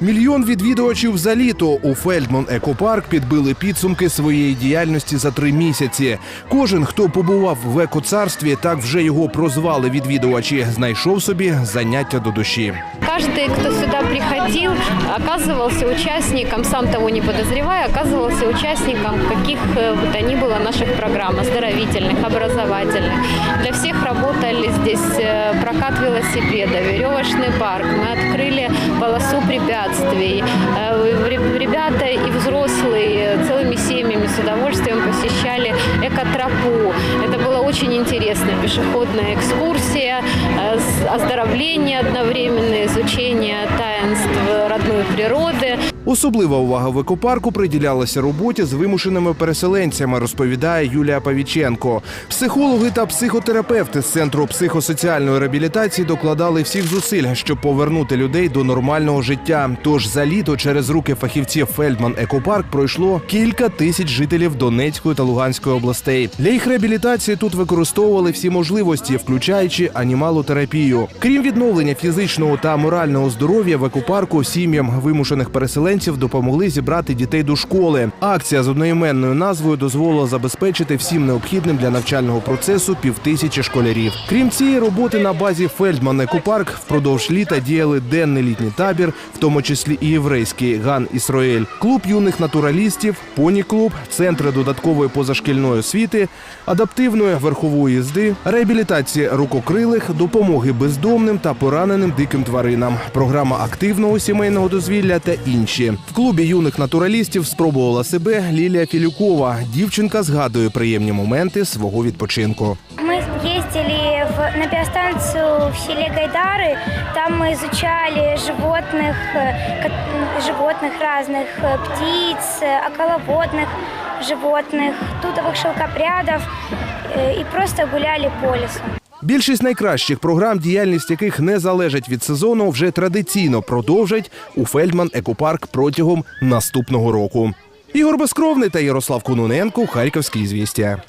Мільйон відвідувачів за літо у Фельдмон Екопарк підбили підсумки своєї діяльності за три місяці. Кожен, хто побував в екоцарстві, так вже його прозвали відвідувачі, знайшов собі заняття до душі. Каждый, кто сюда приходил, оказывался участником, сам того не подозревая, оказывался участником каких э, бы то ни было наших программ, оздоровительных, образовательных. Для всех работали здесь э, прокат велосипеда, веревочный парк. Мы открыли полосу препятствий. Э, ре- Ребята и взрослые целыми семьями с удовольствием посещали экотропу. Это была очень интересная пешеходная экскурсия, э, с- оздоровление одновременное, изучение таинств родной природы. Особлива увага в екопарку приділялася роботі з вимушеними переселенцями, розповідає Юлія Павіченко. Психологи та психотерапевти з центру психосоціальної реабілітації докладали всіх зусиль, щоб повернути людей до нормального життя. Тож за літо через руки фахівців Фельдман Екопарк пройшло кілька тисяч жителів Донецької та Луганської областей. Для їх реабілітації тут використовували всі можливості, включаючи анімалотерапію. Крім відновлення фізичного та морального здоров'я в екопарку сім'ям вимушених переселенців допомогли зібрати дітей до школи. Акція з одноіменною назвою дозволила забезпечити всім необхідним для навчального процесу півтисячі школярів. Крім цієї роботи на базі Фельдман Екопарк впродовж літа діяли денний літній табір, в тому числі і єврейський Ган Ісроель, клуб юних натуралістів, поні-клуб, центри додаткової позашкільної освіти, адаптивної верхової їзди, реабілітації рукокрилих, допомоги бездомним та пораненим диким тваринам, програма активного сімейного дозвілля та інші В клубі юних натуралістів спробувала себе Лілія Філюкова. Дівчинка згадує приємні моменти свого відпочинку. Мы ездили в, на биостанцию в селе Гайдары. Там мы изучали животных, э, ко- м, животных разных, э, птиц, э, околоводных животных, тутовых шелкопрядов э, и просто гуляли по лесу. Більшість найкращих програм, діяльність яких не залежить від сезону, вже традиційно продовжать у Фельдман Екопарк протягом наступного року. Ігор Безкровний та Ярослав Кононенко. Харківські звістя.